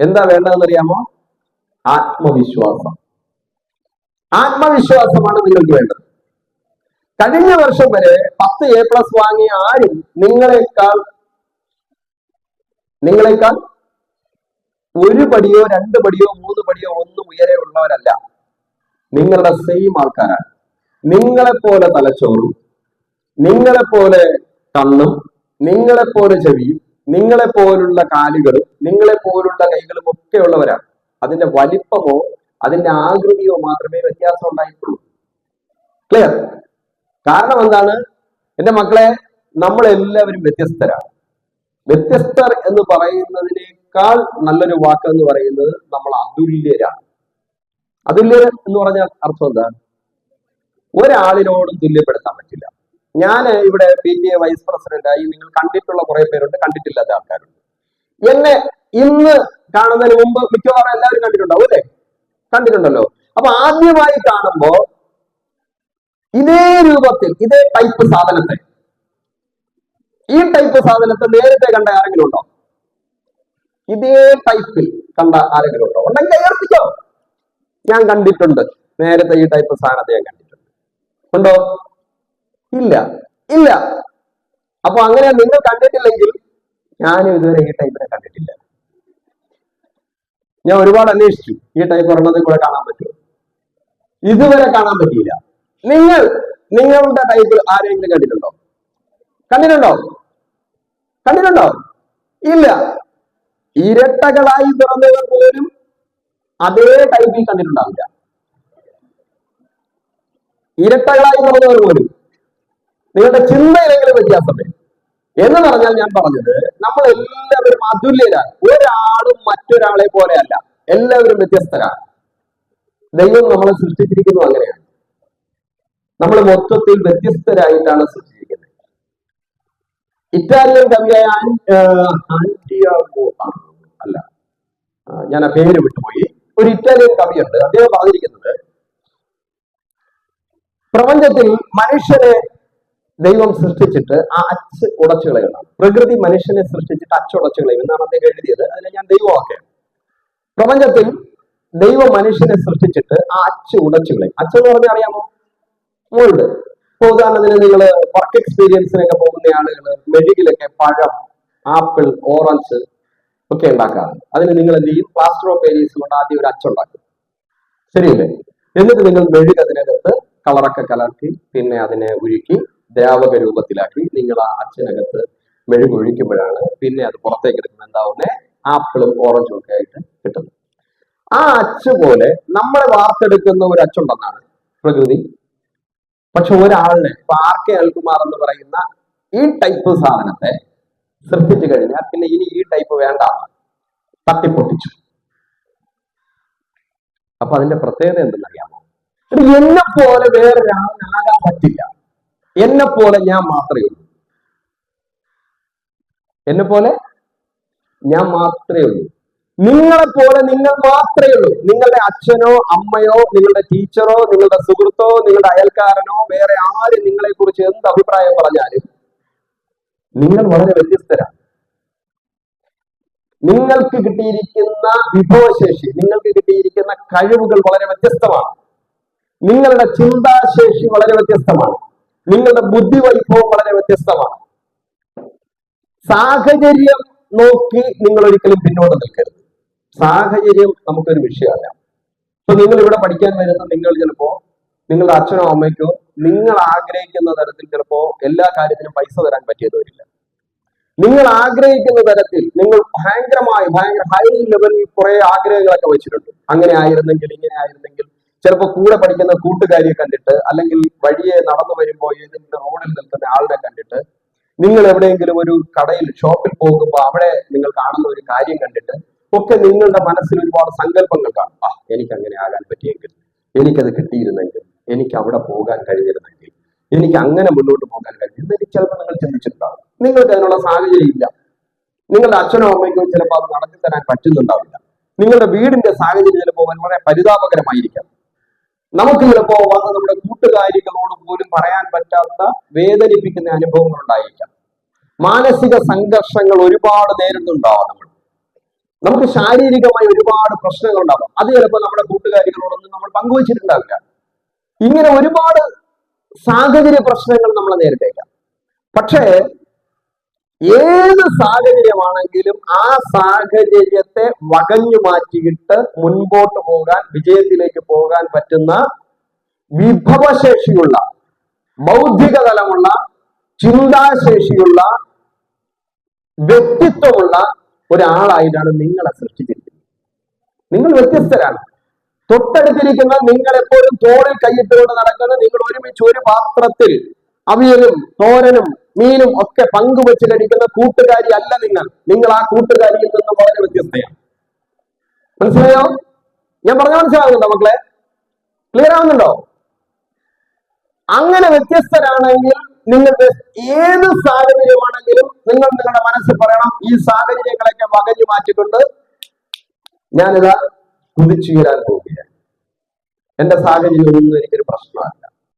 എന്താ വേണ്ടതെന്ന് അറിയാമോ ആത്മവിശ്വാസം. ആത്മവിശ്വാസമാണ് നിങ്ങൾക്ക് വേണ്ടത്. കഴിഞ്ഞ വർഷം വരെ പത്ത് എ പ്ലസ് വാങ്ങിയ ആരും നിങ്ങളെക്കാൾ നിങ്ങളെക്കാൾ ഒരു പടിയോ രണ്ട് പടിയോ മൂന്ന് പടിയോ ഒന്നും ഉയരെ ഉള്ളവരല്ല. നിങ്ങളുടെ സെയിം ആൾക്കാരാണ്. നിങ്ങളെപ്പോലെ തലച്ചോറും നിങ്ങളെപ്പോലെ കണ്ണും നിങ്ങളെപ്പോലെ ചെവിയും നിങ്ങളെപ്പോലുള്ള കാലുകളും നിങ്ങളെ പോലുള്ള കൈകളും ഒക്കെ ഉള്ളവരാണ് അതിന്റെ വലിപ്പമോ അതിന്റെ ആകൃതിയോ മാത്രമേ വ്യത്യാസം ഉണ്ടായിട്ടുള്ളൂ. ക്ലിയർ കാരണം എന്താണ്? എന്റെ മക്കളെ നമ്മളെല്ലാവരും വ്യത്യസ്തരാണ്. വ്യത്യസ്തർ എന്ന് പറയുന്നതിനേക്കാൾ നല്ലൊരു വാക്ക് എന്ന് പറയുന്നത് നമ്മൾ അതുല്യരാണ്. അതുല്യർ എന്ന് പറഞ്ഞാൽ അർത്ഥം എന്താ ഒരാളിനോടും തുല്യപ്പെടുത്താൻ പറ്റില്ല. ഞാൻ ഇവിടെ പി ടി എ വൈസ് പ്രസിഡന്റായി നിങ്ങൾ കണ്ടിട്ടുള്ള കുറെ പേരുണ്ട് കണ്ടിട്ടില്ലാത്ത ആൾക്കാരുണ്ട്. എന്നെ ഇന്ന് കാണുന്നതിന് മുമ്പ് മിക്കവാറും എല്ലാവരും കണ്ടിട്ടുണ്ടാവും അല്ലേ? കണ്ടിട്ടുണ്ടല്ലോ. അപ്പൊ ആദ്യമായി കാണുമ്പോ ഇതേ രൂപത്തിൽ ഇതേ ടൈപ്പ് സാധനത്തെ. ഈ ടൈപ്പ് സാധനത്തെ നേരത്തെ കണ്ട ആരെങ്കിലും ഉണ്ടോ? ഇതേ ടൈപ്പിൽ കണ്ട ആരെങ്കിലും ഉണ്ടോ? ഉണ്ടെങ്കിൽ കൈയർപ്പിച്ചോ ഞാൻ കണ്ടിട്ടുണ്ട്. നേരത്തെ ഈ ടൈപ്പ് സാധനത്തെ ഞാൻ കണ്ടിട്ടുണ്ട്. ഉണ്ടോ? ഇല്ല. ഇല്ല. അപ്പൊ അങ്ങനെ നിങ്ങൾ കണ്ടിട്ടില്ലെങ്കിൽ ഞാനും ഇതുവരെ ഈ ടൈപ്പിനെ കണ്ടിട്ടില്ല. ഞാൻ ഒരുപാട് അന്വേഷിച്ചു. ഈ ടൈപ്പ് ഒരെണ്ണത്തിൽ കൂടെ കാണാൻ പറ്റുമോ? ഇതുവരെ കാണാൻ പറ്റിയില്ല. നിങ്ങൾ നിങ്ങളുടെ ടൈപ്പിൽ ആരെങ്കിലും കണ്ടിട്ടുണ്ടോ? കണ്ടിട്ടുണ്ടോ? കണ്ടിട്ടുണ്ടോ? ഇല്ല. ഇരട്ടകളായി പിറന്നവർ പോലും അതേ ടൈപ്പിൽ കണ്ടിട്ടുണ്ടാവില്ല. ഇരട്ടകളായി പിറന്നവർ പോലും നിങ്ങളുടെ ചിന്തയിലെങ്കിലും വ്യത്യാസം വരും എന്ന് പറഞ്ഞാൽ ഞാൻ പറഞ്ഞത് നമ്മൾ എല്ലാവരും അതുല്യരാണ്. ഒരാളും മറ്റൊരാളെ പോലെയല്ല. എല്ലാവരും വ്യത്യസ്തരാണ്. ദൈവം നമ്മളെ സൃഷ്ടിച്ചിരിക്കുന്നു അങ്ങനെയാണ്. നമ്മൾ മൊത്തത്തിൽ വ്യത്യസ്തരായിട്ടാണ് സൃഷ്ടിച്ചിരിക്കുന്നത്. ഇറ്റാലിയൻ കവിയായ അല്ല. ഞാൻ ആ പേര് വിട്ടുപോയി. ഒരു ഇറ്റാലിയൻ കവിയുണ്ട്. അദ്ദേഹം പറഞ്ഞിരിക്കുന്നത് പ്രപഞ്ചത്തിൽ മനുഷ്യനെ ദൈവം സൃഷ്ടിച്ചിട്ട് ആ അച്ച് ഉടച്ചു പ്രകൃതി മനുഷ്യനെ സൃഷ്ടിച്ചിട്ട് അച്ചുടച്ചു കളയും എന്നാണ് അദ്ദേഹം എഴുതിയത്. അതിനെ ഞാൻ ദൈവമാക്കുകയാണ്. പ്രപഞ്ചത്തിൽ ദൈവ മനുഷ്യനെ സൃഷ്ടിച്ചിട്ട് ആ അച്ച് ഉടച്ചു കളയും അച്ച് എന്ന് പറഞ്ഞാൽ അറിയാമോ? മോൾഡ്. ഇപ്പൊ ഉദാഹരണത്തിന് നിങ്ങൾ വർക്ക് എക്സ്പീരിയൻസിനൊക്കെ പോകുന്ന ആളുകൾ മെഡിക്കലൊക്കെ പഴം ആപ്പിൾ ഓറഞ്ച് ഒക്കെ ഉണ്ടാക്കാറുണ്ട്. അതിന് നിങ്ങൾ എന്ത് ചെയ്യും? പ്ലാസ്റ്റർ ഓഫ് പേരീസ് കൊണ്ട് ആദ്യം ഒരു അച്ചുണ്ടാക്കും ശരിയല്ലേ? എന്നിട്ട് നിങ്ങൾ മെഴുക് അതിനകത്ത് കളറൊക്കെ കലർത്തി പിന്നെ അതിനെ ഉരുക്കി ദ്രാവക രൂപത്തിലാക്കി നിങ്ങൾ ആ അച്ഛനകത്ത് മെഴുകൊഴിക്കുമ്പോഴാണ് പിന്നെ അത് പുറത്തേക്ക് എടുക്കുമ്പോൾ എന്താവുന്നത് ആപ്പിളും ഓറഞ്ചും ഒക്കെ ആയിട്ട് കിട്ടുന്നത്. ആ അച്ച് പോലെ നമ്മളെ വാർത്തെടുക്കുന്ന ഒരു അച്ചുണ്ടെന്നാണ് പ്രകൃതി. പക്ഷെ ഒരാളിനെ ഇപ്പൊ ആർ കെ അൽകുമാർ എന്ന് പറയുന്ന ഈ ടൈപ്പ് സാധനത്തെ സൃഷ്ടിച്ചു കഴിഞ്ഞാൽ പിന്നെ ഇനി ഈ ടൈപ്പ് വേണ്ട തട്ടിപ്പൊട്ടിച്ചു. അപ്പൊ അതിന്റെ പ്രത്യേകത എന്തെന്നറിയാമോ? എന്നെ പോലെ വേറൊരാളാകാൻ പറ്റില്ല. എന്നെ പോലെ ഞാൻ മാത്രമേ ഉള്ളൂ. എന്നെ പോലെ ഞാൻ മാത്രമേ ഉള്ളൂ. നിങ്ങളെ പോലെ നിങ്ങൾ മാത്രമേ ഉള്ളൂ. നിങ്ങളുടെ അച്ഛനോ അമ്മയോ നിങ്ങളുടെ ടീച്ചറോ നിങ്ങളുടെ സുഹൃത്തോ നിങ്ങളുടെ അയൽക്കാരനോ വേറെ ആരും നിങ്ങളെ കുറിച്ച് എന്ത് അഭിപ്രായം പറഞ്ഞാലും നിങ്ങൾ വളരെ വ്യത്യസ്തരാണ്. നിങ്ങൾക്ക് കിട്ടിയിരിക്കുന്ന വിഭവശേഷി നിങ്ങൾക്ക് കിട്ടിയിരിക്കുന്ന കഴിവുകൾ വളരെ വ്യത്യസ്തമാണ്. നിങ്ങളുടെ ചിന്താശേഷി വളരെ വ്യത്യസ്തമാണ്. നിങ്ങളുടെ ബുദ്ധി വൈഭവം വളരെ വ്യത്യസ്തമാണ്. സാഹചര്യം നോക്കി നിങ്ങൾ ഒരിക്കലും പിന്നോട്ട് നിൽക്കരുത്. സാഹചര്യം നമുക്കൊരു വിഷയമല്ല. ഇപ്പൊ നിങ്ങൾ ഇവിടെ പഠിക്കാൻ വരുന്ന നിങ്ങൾ ചിലപ്പോ നിങ്ങളുടെ അച്ഛനോ അമ്മയ്ക്കോ നിങ്ങൾ ആഗ്രഹിക്കുന്ന തരത്തിൽ ചിലപ്പോ എല്ലാ കാര്യത്തിനും പൈസ തരാൻ പറ്റിയത് വരില്ല നിങ്ങൾ ആഗ്രഹിക്കുന്ന തരത്തിൽ നിങ്ങൾ ഭയങ്കരമായി ഭയങ്കര ഹൈ ലെവലിൽ കുറെ ആഗ്രഹങ്ങളൊക്കെ വെച്ചിട്ടുണ്ട്. അങ്ങനെ ആയിരുന്നെങ്കിൽ ഇങ്ങനെ ആയിരുന്നെങ്കിൽ ചിലപ്പോൾ കൂടെ പഠിക്കുന്ന കൂട്ടുകാരിയെ കണ്ടിട്ട് അല്ലെങ്കിൽ വഴിയെ നടന്നു വരുമ്പോൾ ഏതെങ്കിലും റോഡിൽ നിൽക്കുന്ന ആളിനെ കണ്ടിട്ട് നിങ്ങൾ എവിടെയെങ്കിലും ഒരു കടയിൽ ഷോപ്പിൽ പോകുമ്പോൾ അവിടെ നിങ്ങൾ കാണുന്ന ഒരു കാര്യം കണ്ടിട്ട് ഒക്കെ നിങ്ങളുടെ മനസ്സിൽ ഒരുപാട് സങ്കല്പങ്ങൾ കാണും. ആ എനിക്ക് അങ്ങനെ ആകാൻ പറ്റിയെങ്കിൽ എനിക്കത് കിട്ടിയിരുന്നെങ്കിൽ എനിക്ക് അവിടെ പോകാൻ കഴിഞ്ഞിരുന്നെങ്കിൽ എനിക്ക് അങ്ങനെ മുന്നോട്ട് പോകാൻ കഴിഞ്ഞിരുന്നു എനിക്ക് ചിലപ്പോൾ നിങ്ങൾ ചിന്തിച്ചിട്ടുണ്ടാവും. നിങ്ങൾക്ക് അതിനുള്ള സാഹചര്യം ഇല്ല. നിങ്ങളുടെ അച്ഛനോ അമ്മയ്ക്കോ ചിലപ്പോൾ അത് നടത്തി തരാൻ പറ്റുന്നുണ്ടാവില്ല. നിങ്ങളുടെ വീടിന്റെ സാഹചര്യം ചിലപ്പോൾ വളരെ പരിതാപകരമായിരിക്കാം. നമുക്ക് ചിലപ്പോ വന്ന് നമ്മുടെ കൂട്ടുകാരികളോട് പോലും പറയാൻ പറ്റാത്ത വേദനിപ്പിക്കുന്ന അനുഭവങ്ങൾ ഉണ്ടായിരിക്കാം. മാനസിക സംഘർഷങ്ങൾ ഒരുപാട് നേരിടുന്നുണ്ടാവാം നമ്മൾ. നമുക്ക് ശാരീരികമായി ഒരുപാട് പ്രശ്നങ്ങൾ ഉണ്ടാവാം. അത് ചിലപ്പോൾ നമ്മുടെ കൂട്ടുകാരികളോടൊന്നും നമ്മൾ പങ്കുവച്ചിട്ടുണ്ടാവില്ല. ഇങ്ങനെ ഒരുപാട് സാഹചര്യ പ്രശ്നങ്ങൾ നമ്മൾ നേരിട്ടേക്കാം. പക്ഷേ ഏത് സാഹചര്യമാണെങ്കിലും ആ സാഹചര്യത്തെ വകഞ്ഞു മാറ്റിയിട്ട് മുൻപോട്ട് പോകാൻ വിജയത്തിലേക്ക് പോകാൻ പറ്റുന്ന വിഭവശേഷിയുള്ള ബൗദ്ധിക തലമുള്ള ചിന്താശേഷിയുള്ള വ്യക്തിത്വമുള്ള ഒരാളായിട്ടാണ് നിങ്ങളെ സൃഷ്ടിച്ചിരിക്കുന്നത്. നിങ്ങൾ വ്യത്യസ്തരാണ്. തൊട്ടടുത്തിരിക്കുന്ന നിങ്ങൾ എപ്പോഴും തോളിൽ കൈയിട്ടുകൊണ്ട് നടക്കുന്ന നിങ്ങൾ ഒരുമിച്ച് ഒരു പാത്രത്തിൽ അവിയലും തോരനും മീനും ഒക്കെ പങ്കുവെച്ച് കഴിക്കുന്ന കൂട്ടുകാരി അല്ല നിങ്ങൾ. നിങ്ങൾ ആ കൂട്ടുകാരിയിൽ നിന്ന് വളരെ വ്യത്യസ്തയാണ്. മനസ്സിലായോ? ഞാൻ പറഞ്ഞ മനസ്സിലാവുന്നുണ്ടോ മക്കളെ? ക്ലിയർ ആവുന്നുണ്ടോ? അങ്ങനെ വ്യത്യസ്തരാണെങ്കിൽ നിങ്ങൾ വ്യ- ഏത് സാഹചര്യമാണെങ്കിലും നിങ്ങൾ നിങ്ങളുടെ മനസ്സിൽ പറയണം ഈ സാഹചര്യങ്ങളൊക്കെ വകഞ്ഞു മാറ്റിക്കൊണ്ട് ഞാനിതാ കുതിച്ചുയരാൻ പോവുകയാണ്. എന്റെ സാഹചര്യം ഒന്നും എനിക്കൊരു പ്രശ്നമല്ല.